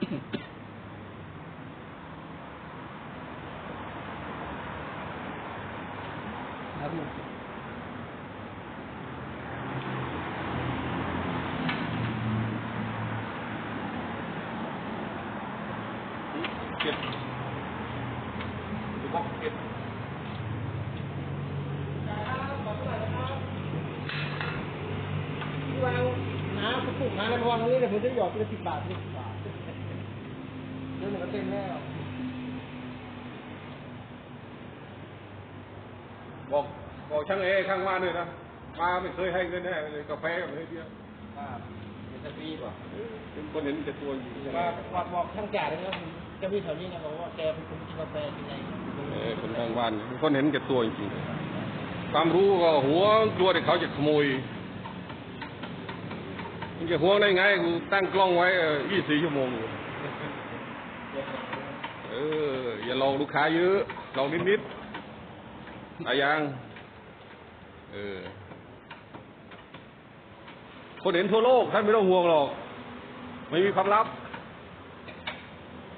วางน้ำกระปุกน้ำในพรตรงนี้เนี่ยผมจะหยอดเป็นสิบบาทสิบบาท เดี๋ยวมันก็เต็มแล้วบอกบอกช่างเอข้างบ้านด้วยนะมาไม่เคยให้เงินแน่เลยกาแฟก็ไม่ให้เบี้ยครับเป็นสปีป่ะเป็นคนเห็นแต่ตัวอยู่ว่าบอกบอกช่างจ่าเลยนะจะมีแถวนี้นะบอกว่าแกเป็นคนกินกาแฟกินอะไรเออคนทางบ้านเป็นคนเห็นแก่ตัวจริงๆความรู้ก็หัวกลัวเด็กเขาจะขโมยมันจะห่วงได้ไงกูตั้งกล้องไว้ยี่สี่ชั่วโมงอยู่ เออ อย่าลองลูกค้าเยอะ ลองนิดๆอะไรยังเออ คนเห็นทั่วโลกท่านไม่ต้องห่วงหรอก ไม่มีความลับ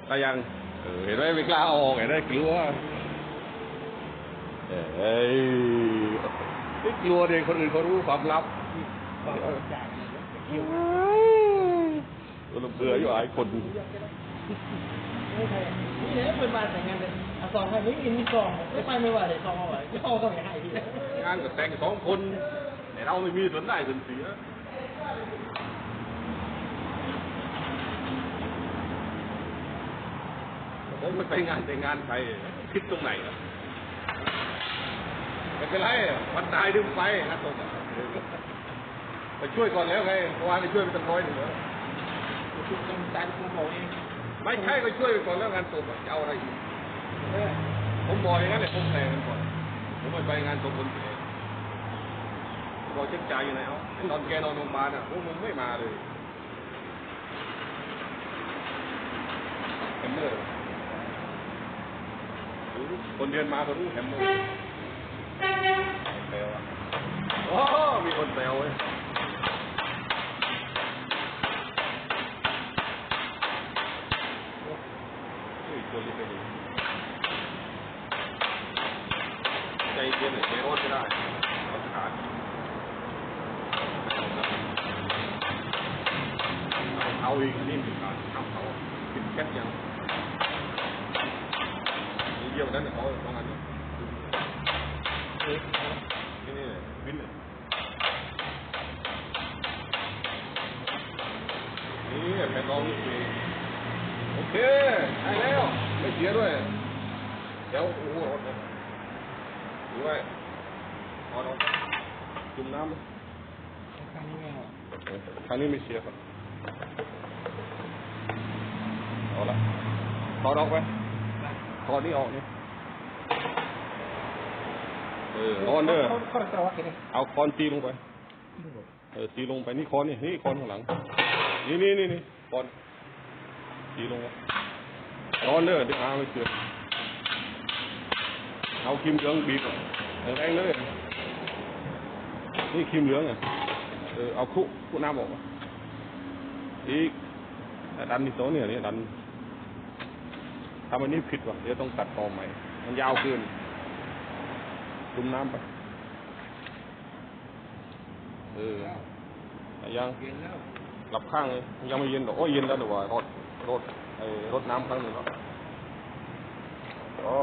อะยังเออเห็นไหมไม่กล้าออกเห็นไหมกลัวเอ้ยไม่กลัวเด็กคนอื่นเขารู้ความลับบอกจ่าเออเบื่ออยู่หลายคน นี่เนี่ยเป็นมาแต่งงานเลยเอาซองให้ไม่กินมีซองไม่ไปไม่ไหวเลยซองเอาไว้ย่อต้องให้พี่งานก็แต่งสองคนแต่เราไม่มีส่วนได้ส่วนเสียผมไม่ไปงานแต่งงานใครคิดตรงไหนไม่เป็นไรวันตายดึงไปนะตรงไปช่วยก่อนแล้วไงเมื่อวานไปช่วยไปตั้งร้อยหนึ่งแล้วคุณกำจัดคุณบอกเอง ไม่ใช่ก็ช่วยไปก่อนแล้วงานศพจะเอาอะไรอีกผมบอกอย่างนั้นเลยผมแต่กันก่อน ผมไม่ไปงานศพคนเสียบอกเช็คใจอยู่ไหนเอาไอ้ตอนแกนอนโรงพยาบาลอะพวกมึงไม่มาเลยแฮมเมอร์คนเดินมาก็รู้แฮมเมอร์แซวอะโอ้มีคนแซวเว้ย เฮ้ยตัวเล็กไปเลยใจเย็นเลยใจร้อนไม่ได้ร้อนขาดเอาเอ เดี๋ยวโอ้โหรถนะดูไว้เอาเอาจุ่มน้ำครั้งนี้ไม่เอาครั้งนี้ไม่เสียครับเอาละถอดออกไปถอดนี่ออกนี่เออคอนเด้อเขาเขาตะวักกันเลยเอาคอนตีลงไป เออตีลงไปนี่คอนนี่นี่คอนข้างหลัง นี่นี่นี่นี่คอนตีลงไปร้อนเด้อเดี๋ยวอาไม่เกิด เอาครีมเหลืองบีบแรงเลย นี่ครีมเหลืองอะเออเอาคุคุน้ำออกอีกดันที่โซเนี่ยนี่ดันทำอันนี้ผิดว่ะเดี๋ยวต้องตัดต่อใหม่ มันยาวเกินจุ่มน้ำไป เออ ยังเย็นแล้วหลับข้างเลยยังไม่เย็นหรอกโอ้ยเย็นแล้วเดี๋ยวว่ารถรถไอ้รถน้ำครั้งหนึ่งแล้วอ๋อ